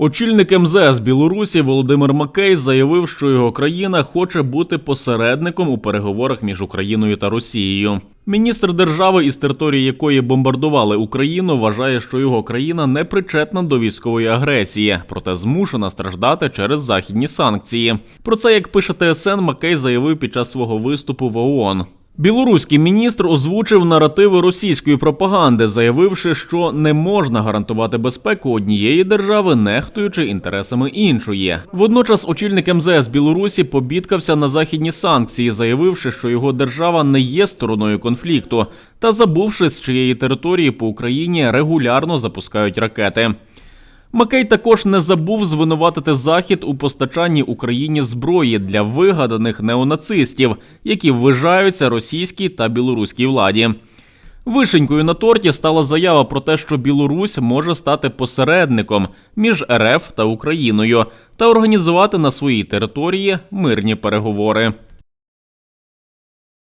Очільник МЗС Білорусі Володимир Макей заявив, що його країна хоче бути посередником у переговорах між Україною та Росією. Міністр держави, із території якої бомбардували Україну, вважає, що його країна не причетна до військової агресії, проте змушена страждати через західні санкції. Про це, як пише ТСН, Макей заявив під час свого виступу в ООН. Білоруський міністр озвучив наративи російської пропаганди, заявивши, що не можна гарантувати безпеку однієї держави, нехтуючи інтересами іншої. Водночас, очільник МЗС Білорусі побідкався на західні санкції, заявивши, що його держава не є стороною конфлікту, та забувши, з чиєї території по Україні регулярно запускають ракети. Макей також не забув звинуватити Захід у постачанні Україні зброї для вигаданих неонацистів, які ввижаються російській та білоруській владі. Вишенькою на торті стала заява про те, що Білорусь може стати посередником між РФ та Україною та організувати на своїй території мирні переговори.